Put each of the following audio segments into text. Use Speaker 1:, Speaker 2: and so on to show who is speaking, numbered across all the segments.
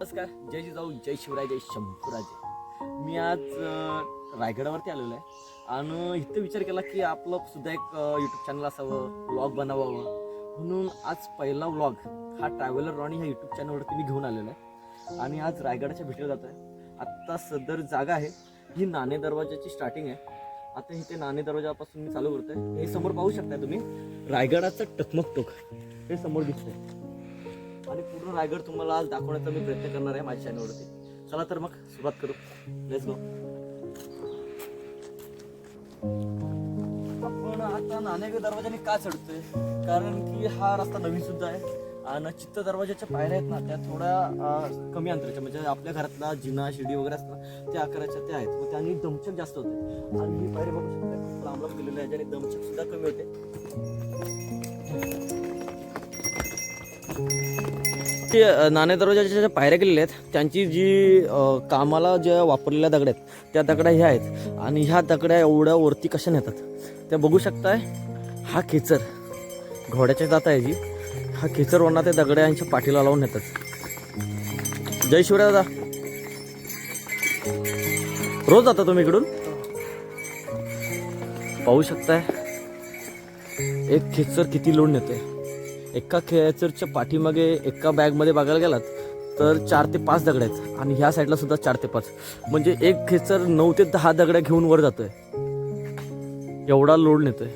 Speaker 1: नमस्कार जय जिजाऊ जय शिवराय जय शंभूराजे. मी आज रायगडावरती आलेलो आहे. आणि इथं विचार केला की आपलं सुद्धा एक यूट्यूब चॅनल असावं व्लॉग बनावावं. म्हणून आज पहिला व्लॉग हा ट्रॅव्हलर रॉनी ह्या यूट्यूब चॅनलवरती मी घेऊन आलेलो आहे. आणि आज रायगडाच्या भेटीला जातो आहे. आत्ता सदर जागा आहे. ही नाणे दरवाजाची स्टार्टिंग आहे. आता इथे नाणे दरवाजापासून मी चालू करतोय. हे समोर पाहू शकताय तुम्ही. रायगडाचं टकमक टोक. हे समोर दिसतंय. आणि पूर्ण रायगड तुम्हाला आज दाखवण्याचा मी प्रयत्न करणार आहे माझ्या चॅनलवरती चला तर मग सुरुवात करू. लेट्स गो पण आता नाणेगाव दरवाजाने का चढतोय? कारण की हा रस्ता नवीन सुद्धा आहे. आणि चित्त दरवाजाच्या पायऱ्या आहेत ना त्या थोड्या कमी अंतराच्या म्हणजे आपल्या घरातला जिना शिडी वगैरे असतात त्या आकाराच्या त्या आहेत. मग त्याने दमछक जास्त होते. आणि ही पायरी बघू शकता खूप लांब लांब गेलेली आहे ज्याने दमछक सुद्धा कमी होते. ते नाणे दरवाजाच्या ज्या पायऱ्या केलेल्या आहेत त्यांची जी कामाला ज्या वापरलेल्या दगड्या आहेत त्या दगड्या ह्या आहेत. आणि ह्या दगड्या एवढ्या वरती कशा नेतात? त्या बघू शकताय हा खेचर. घोड्याच्या जात आहे जी हा खेचर वरना त्या दगड्यांच्या पाठीला लावून नेतात. जय शिवराय दादा. रोज जाता तुम्ही इकडून? पाहू शकताय एक खेचर किती लोड नेतोय. एका खेचरच्या पाठीमागे एका बॅगमध्ये बघायला गेलात तर चार ते पाच दगड आहेत. आणि ह्या साईडला सुद्धा चार ते पाच. म्हणजे एक खेचर नऊ ते दहा दगड्या घेऊन वर जातोय. एवढा लोड नेतोय.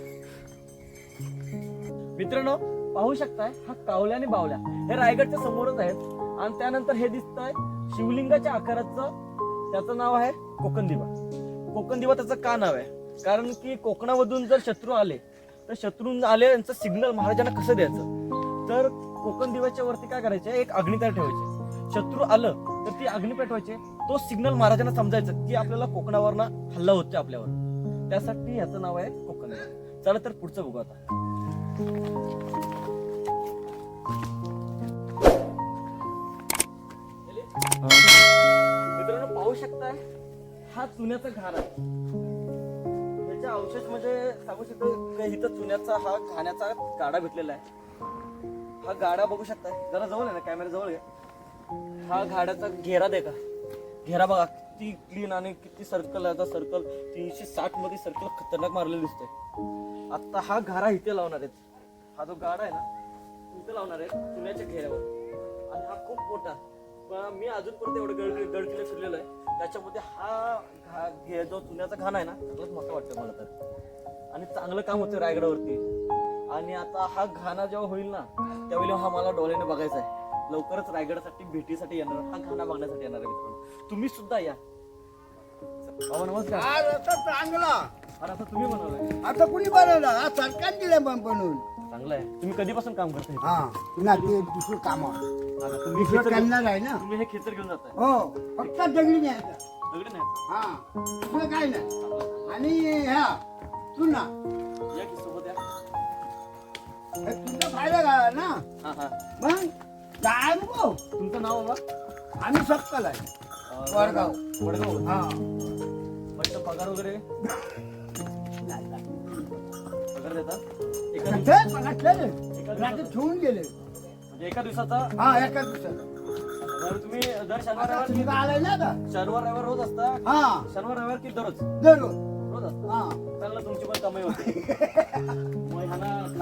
Speaker 1: मित्रांनो पाहू शकताय हा कावल्या आणि बावल्या. हे रायगडच्या समोरच आहेत. आणि त्यानंतर हे दिसतंय शिवलिंगाच्या आकाराचं त्याचं नाव आहे कोकणदिवा कोकणदिवा त्याचं का नाव आहे? कारण की कोकणामधून जर शत्रू आले तर शत्रू आले यांचं सिग्नल महाराजांना कसं द्यायचं? तर कोकण दिव्याच्या वरती काय करायचे? एक अग्नितार ठेवायचे. शत्रू आलं तर ती अग्नी पेटवायचे तो सिग्नल महाराजांना समजायचं की आपल्याला कोकणावरनं हल्ला होतो आपल्यावर. त्यासाठी याचं नाव आहे कोकण. चला तर पुढचं बघू आता. मित्रांनो पाहू शकताय हा चुन्याचा घाण आहे. त्याच्या अवशेष म्हणजे सांगू शकतो इथं चुन्याचा हा खाण्याचा गाडा भेटलेला आहे. हा गाडा बघू शकताय. जरा जवळ आहे ना कॅमेरा जवळ आहे. हा गाड्याचा घेरा दे का घेरा बघा किती क्लीन आणि किती सर्कल आहे. सर्कल तीनशे साठमध्ये सर्कल खतरनाक मारलेलं दिसतंय. आता हा घारा इथे लावणार आहेत. हा जो गाडा आहे ना इथे लावणार आहे पुण्याच्या घेऱ्यावर. आणि हा खूप मोठा. पण मी अजूनपर्यंत एवढं गड गड किल्ले फिरलेलो आहे. त्याच्यामध्ये हा घा घे जो चुन्याचा घाण आहे ना सगळ्यात मोठा वाटतं मला तर. आणि चांगलं काम होतं रायगडावरती. आणि आता हा घाणा जेव्हा होईल ना त्यावेळी हा मला डोळ्याने बघायचा आहे. लवकरच रायगडासाठी भेटीसाठी येणार हा घाणा बघण्यासाठी येणार आहे मित्रांनो. तुम्ही सुद्धा या. बाबा नमस्कार.
Speaker 2: चांगला.
Speaker 1: अरे आता तुम्ही बनवलंय.
Speaker 2: आता कुणी बनवलं? आज सरकार दिलं बन- बनवून.
Speaker 1: चांगलं आहे. तुम्ही कधीपासून काम करताय?
Speaker 2: हा पुन्हा ते दुसरं काम.
Speaker 1: आता तुम्ही
Speaker 2: दुसरं
Speaker 1: खेचर घेऊन-
Speaker 2: करणार आहे ना.
Speaker 1: तुम्ही हे खेचर घेऊन जाताय.
Speaker 2: हो फक्त दगडी न्यायचं.
Speaker 1: दगडी नाही
Speaker 2: हा दुसरं काय नाही. आणि ह्या चुना
Speaker 1: या की सोबत या.
Speaker 2: हे तुमचा फायदा झाला ना?
Speaker 1: हा हा.
Speaker 2: मग काय नको
Speaker 1: तुमचं नाव बाबा?
Speaker 2: आम्ही सक्कल आहे.
Speaker 1: अं,
Speaker 2: वडगाव.
Speaker 1: वडगाव.
Speaker 2: हा.
Speaker 1: मग पगार वगैरे? पगार देतात एका दिवस-
Speaker 2: मला रात्री ठेवून गेले.
Speaker 1: म्हणजे एका दिवसाचा
Speaker 2: हा एका दिवसाला
Speaker 1: बरं तुम्ही दर शनिवार
Speaker 2: आता
Speaker 1: रविवार
Speaker 2: तुम्ही आलाय ना आता?
Speaker 1: शनिवार रविवार रोज असता?
Speaker 2: हा.
Speaker 1: शनिवार रविवार की दररोज?
Speaker 2: दररोज.
Speaker 1: रोज असता?
Speaker 2: हा.
Speaker 1: चांगलं तुमची पण कमाई होते.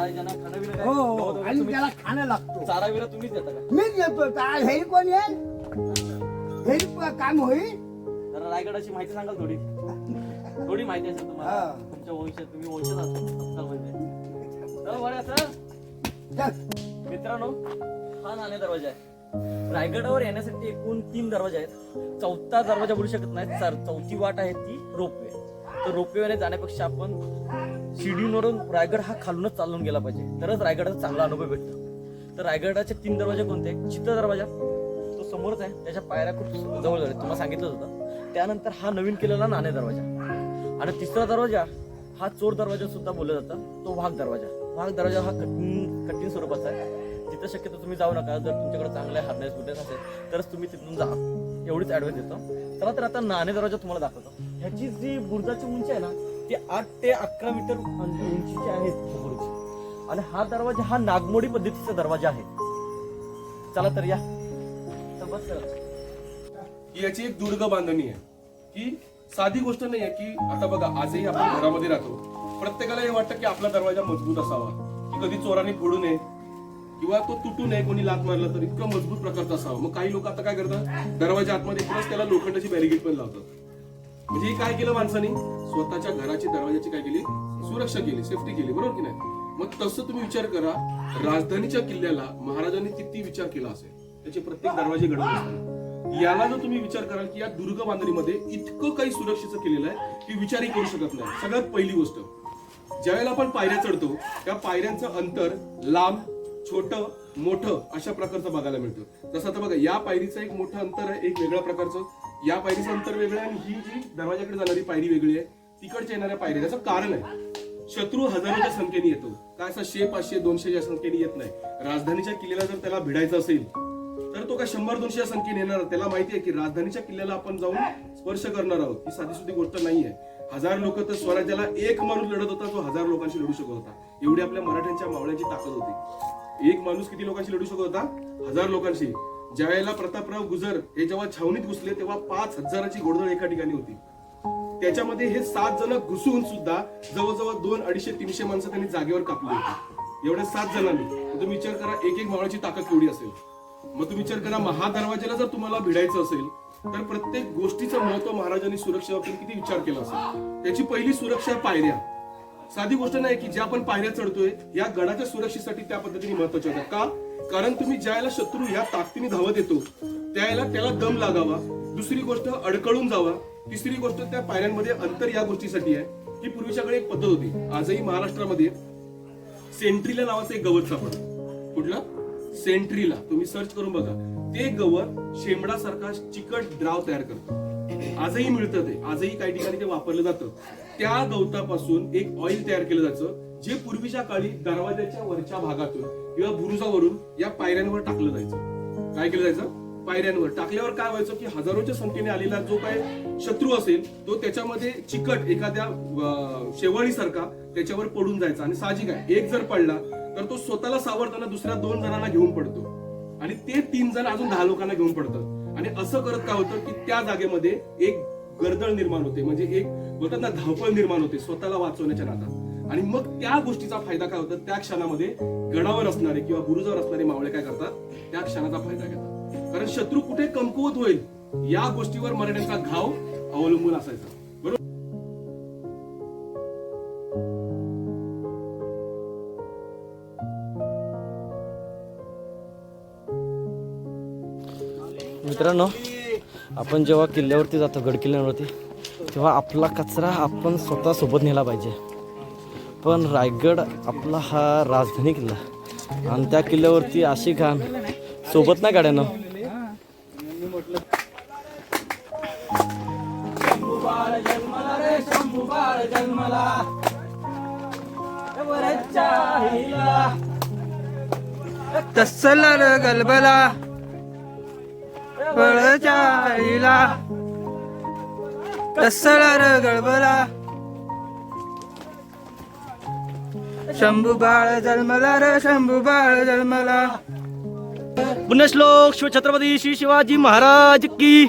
Speaker 2: हो
Speaker 1: वगैरे
Speaker 2: आणि त्याला खाणं लागतो.
Speaker 1: चारा बिरा तुम्हीच देता का?
Speaker 2: मीच आज हेरी कोण येईल? प- काम होईल?
Speaker 1: जरा रायगडाची माहिती सांगाल थोडी. थोडी माहिती असेल तुम्हाला.
Speaker 2: हा.
Speaker 1: तुमच्या वंशात तुम्ही वंशज आहात म्हणजे चला बरं सर
Speaker 2: चल.
Speaker 1: मित्रांनो हा नाणे दरवाजा आहे. रायगडावर येण्यासाठी एकूण तीन दरवाजे आहेत. चौथा दरवाजा बोलू शकत नाही सर चौथी वाट आहे ती रोपवे. तर रोपवेने जाण्यापेक्षा आपण शिर्डीवरून रायगड हा खालूनच चालून गेला पाहिजे. तरच रायगडाचा चांगला अनुभव भेटतो. तर रायगडाचे तीन दरवाजे कोणते? चित्त दरवाजा. तो समोरच आहे. त्याच्या पायऱ्या खूप जवळ झाले तुम्हाला सांगितलं होतं. त्यानंतर हा नवीन केलेला नाणे दरवाजा. आणि तिसरा दरवाजा हा चोर दरवाजा सुद्धा बोलला जातं. तो वाघ दरवाजा. वाघ दरवाजा हा कठीण कठीण स्वरूपाचा आहे. तिथं शक्यतो तुम्ही जाऊ नका. जर तुमच्याकडे चांगले हार्नेस गुडनेस असेल तरच तुम्ही तिथून जा. एवढीच ऍडवाइस देतो. चला तर आता नाणे दरवाजा तुम्हाला दाखवतो. ह्याची जी बुर्जाची उंची आहे ना ते आठ ते अकरा मीटर उंचीचे आहेत बुरुज आणि हा दरवाजा हा नागमोडी पद्धतीचा दरवाजा आहे. चला तर या. बस.
Speaker 3: याची एक दुर्ग बांधणी आहे. की साधी गोष्ट नाही आहे की आता बघा आजही आपण घरामध्ये राहतो. प्रत्येकाला हे वाटतं की आपला दरवाजा मजबूत असावा. की कधी चोरांनी फोडू नये. किंवा तो तुटू नये कोणी लात मारला तर इतकं मजबूत प्रकारचा असावा. मग काही लोक आता काय करतात? दरवाजा आतमध्ये प्लस त्याला लोखंडाची बॅरिगेट पण लावतात. म्हणजे हे काय केलं माणसाने? स्वतःच्या घराची दरवाजाची काय केली? सुरक्षा केली सेफ्टी केली बरोबर की नाही? मग तसं तुम्ही विचार करा राजधानीच्या किल्ल्याला महाराजांनी किती विचार केला असेल? त्याचे प्रत्येक दरवाजे घडवत असतात याला जर तुम्ही विचार कराल की या दुर्ग बांधणीमध्ये इतकं काही सुरक्षेचं केलेलं आहे की विचारही करू शकत नाही. सगळ्यात पहिली गोष्ट ज्यावेळेला आपण पायऱ्या चढतो त्या पायऱ्यांचं अंतर लांब छोट मोठं अशा प्रकारचं बघायला मिळतं. जसं आता बघा या पायरीचं एक मोठं अंतर आहे एक वेगळ्या प्रकारचं. या पायरीचं अंतर वेगळं आहे आणि ही जी दरवाजाकडे जाणारी पायरी वेगळी आहे तिकडच्या येणाऱ्या पायरी त्याचं कारण आहे. शत्रू हजारोच्या संख्येने येतो. काय असं शे पाचशे दोनशेच्या संख्येने येत नाही. राजधानीच्या किल्ल्याला जर त्याला भिडायचं असेल तर तो काय शंभर दोनशेच्या संख्येने येणार? त्याला माहिती आहे की राजधानीच्या किल्ल्याला आपण जाऊन स्पर्श करणार आहोत. ही साधी सुधी गोष्ट नाहीये. हजार लोक तर स्वराज्याला एक माणूस लढत होता तो हजार लोकांशी लढू शकत होता. एवढी आपल्या मराठ्यांच्या मावळ्यांची ताकद होती. एक माणूस किती लोकांशी लढू शकत होता? हजार लोकांशी. ज्या वेळेला प्रतापराव गुजर हे जेव्हा छावणीत घुसले तेव्हा पाच हजाराची घोडदळ एका ठिकाणी होती. त्याच्यामध्ये हे सात जण घुसून सुद्धा जवळजवळ दोन अडीचशे तीनशे माणसं त्यांनी जागेवर कापली होती. एवढ्या सात जणांनी. तुम्ही विचार करा एक एक मावळाची ताकद केवढी असेल? मग तुम्ही विचार करा महादरवाज्याला जर तुम्हाला भिडायचं असेल तर प्रत्येक गोष्टीचं महत्त्व महाराजांनी सुरक्षा बाबतीत किती विचार केला असेल? त्याची पहिली सुरक्षा पायऱ्या. साधी गोष्ट नाही की ज्या आपण पायऱ्या चढतोय या गडाच्या सुरक्षेसाठी त्या पद्धतीने महत्त्वाच्या होत्या. का? कारण तुम्ही ज्याला शत्रू या ताकदीने धावत येतो त्याला त्याला दम लागावा दुसरी गोष्ट अडकळून जावा तिसरी गोष्ट त्या पायऱ्यांमध्ये अंतर या गोष्टीसाठी आहे की पूर्वीच्याकडे एक पद्धत होती. आजही महाराष्ट्रामध्ये सेंट्रीला नावाचं एक गवत सापडलं. कुठलं? सेंट्रीला. तुम्ही सर्च करून बघा. ते गवत शेंबडासारखा चिकट द्राव तयार करतो. आजही मिळतं ते. आजही काही ठिकाणी ते वापरलं जातं. त्या गवतापासून एक ऑइल तयार केलं जातं जे पूर्वीच्या काळी दरवाजाच्या वरच्या भागातून किंवा बुरुजावरून या पायऱ्यांवर टाकलं जायचं. काय केलं जायचं? पायऱ्यांवर. टाकल्यावर काय व्हायचं की हजारोच्या संख्येने आलेला जो काय शत्रू असेल तो त्याच्यामध्ये चिकट एखाद्या शेवाळीसारखा त्याच्यावर पडून जायचा आणि साहजिक आहे. एक जर पडला तर तो स्वतःला सावरताना दुसऱ्या दोन जणांना घेऊन पडतो. आणि ते तीन जण अजून दहा लोकांना घेऊन पडतात. आणि असं करत काय होतं की त्या जागेमध्ये एक गर्दळ निर्माण होते. म्हणजे एक बोलतात ना धावपळ निर्माण होते स्वतःला वाचवण्याच्या नादात. आणि मग त्या गोष्टीचा फायदा काय होतो? त्या क्षणामध्ये गडावर असणारे किंवा बुरुजावर असणारे मावळे काय करतात? त्या क्षणाचा फायदा घेतात. कारण शत्रू कुठे कमकुवत होईल या गोष्टीवर मराठ्यांचा घाव अवलंबून असायचा. बरोबर?
Speaker 1: मित्रांनो आपण जेव्हा किल्ल्यावरती जातो गड किल्ल्यावरती तेव्हा आपला कचरा आपण स्वतः सोबत नेला पाहिजे. पण रायगड आपला हा राजधानी किल्ला. आणि त्या किल्ल्यावरती अशी घाण सोबत नाही गाड्यानं?
Speaker 4: तसला र गलबला फळच्या तसला र गलबला. शंभू बाळ जन्मला र शंभू बाळ जन्मला
Speaker 1: पुण्यश्लोक शिवछत्रपती श्री शिवाजी महाराज की.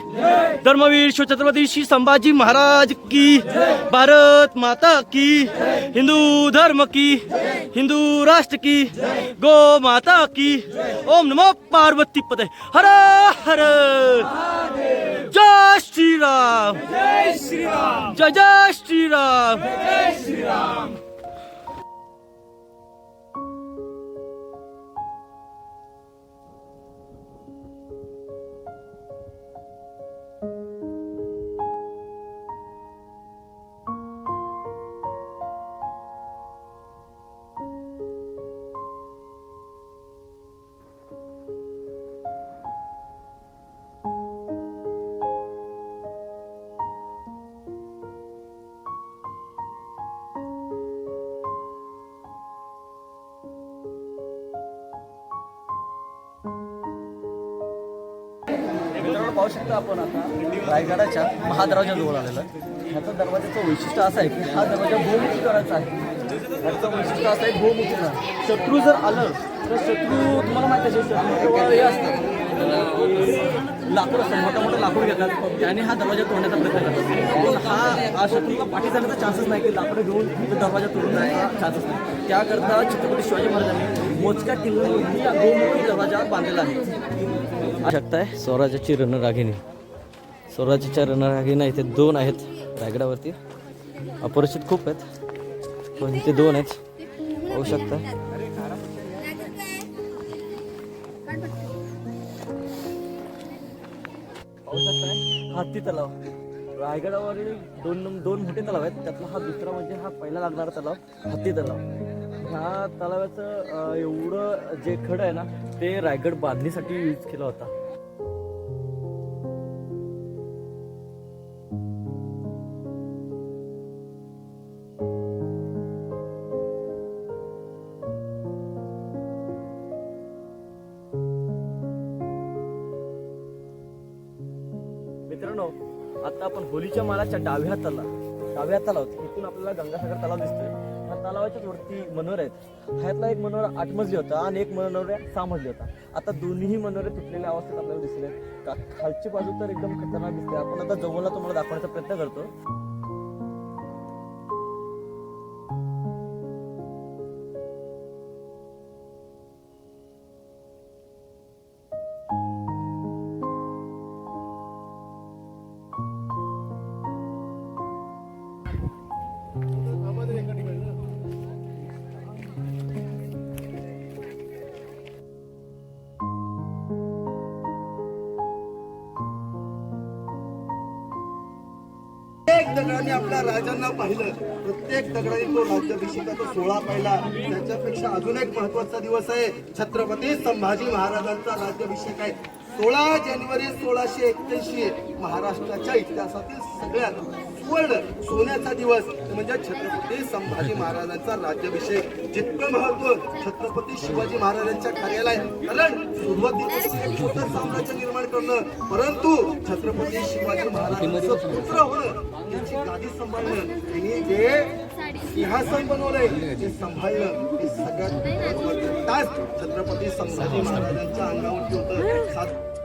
Speaker 1: धर्मवीर शिवछत्रपती श्री संभाजी महाराज की. भारत माता की. हिंदू धर्म की. हिंदू राष्ट्र की. गो माता की. ओम नमो पार्वती पते हर हर. जय श्री राम. जय श्री राम. जय जय श्री मित्रांनो पाहू शकता आपण आता रायगडाच्या महादराजा जवळ आलेला आहे. ह्याचा दरवाजाचं वैशिष्ट्य असं आहे की हा दरवाजा गोमुखी करायचा आहे. ह्याचं वैशिष्ट्य असं आहे गोमुखी शत्रू जर आलं तर शत्रू तुम्हाला माहिती असेल शत्रू केवळ हे असतात लाकूड असतं मोठं मोठं लाकूड घेतात. त्याने हा दरवाजा तोडण्याचा प्रयत्न करतात. पण हा हा शत्रूला पाठी जाण्याचा चान्सच नाही की लाकडं घेऊन दरवाजा तोडून जाण्याचा असतो नाही. त्याकरता छत्रपती शिवाजी महाराजांनी मोजक्या किल्ल्यांवरती हा गोमुखी दरवाजा बांधलेला आहे. शकताय. स्वराज्याची रणरागिणी. स्वराज्याच्या रणरागिणी इथे दोन आहेत रायगडावरती. अपरिचित खूप आहेत पण इथे दोन आहेत. पाहू शकता हत्ती तलाव. रायगडावरील दोन दोन मोठे तलाव आहेत. त्यातला हा दुसरा म्हणजे हा पहिला लागणारा तलाव हत्ती तलाव. ह्या तलावाचं एवढं जे खड आहे ना ते रायगड बांधणीसाठी यूज केला होता. मित्रांनो आता आपण होलीच्या मालाच्या डाव्या तलाव डाव्या तलाव इथून आपल्याला गंगासागर तलाव दिसतोय. तलावाच्याच वरती मनोर आहेत. ह्यातला एक मनोरा आठ मजली होता आणि एक मनोरा सामजली होता. आता दोन्ही मनोरे तुटलेल्या अवस्थेत आपल्याला दिसले का खालची बाजू तर एकदम खतरनाक दिसते. आपण आता जवळला तुम्हाला दाखवण्याचा प्रयत्न करतो.
Speaker 2: प्रत्येक दगडाने आपल्या राजांना पाहिलं. प्रत्येक दगडाने तो राज्याभिषेकाचा सोहळा पाहिला. त्याच्यापेक्षा अजून एक महत्त्वाचा दिवस आहे. छत्रपती संभाजी महाराजांचा राज्याभिषेक आहे. सोळा जानेवारी सोळाशे एक्क्याऐंशी महाराष्ट्राच्या इतिहासातील सगळ्यात सुवर्ण सोन्याचा दिवस. म्हणजे छत्रपती संभाजी महाराजांचा राज्याभिषेक जितकं महत्त्व छत्रपती शिवाजी महाराजांच्या कार्याला आहे कारण सुरुवातीपासून छोटं साम्राज्य निर्माण करणं परंतु छत्रपती शिवाजी महाराजांचं पुत्र होणं त्यांची गादी सांभाळणं त्यांनी जे सिंहासन बनवलंय ते सांभाळणं हे सगळ्यात महत्वाचं तास छत्रपती संभाजी महाराजांच्या अंगावरती होतं. सात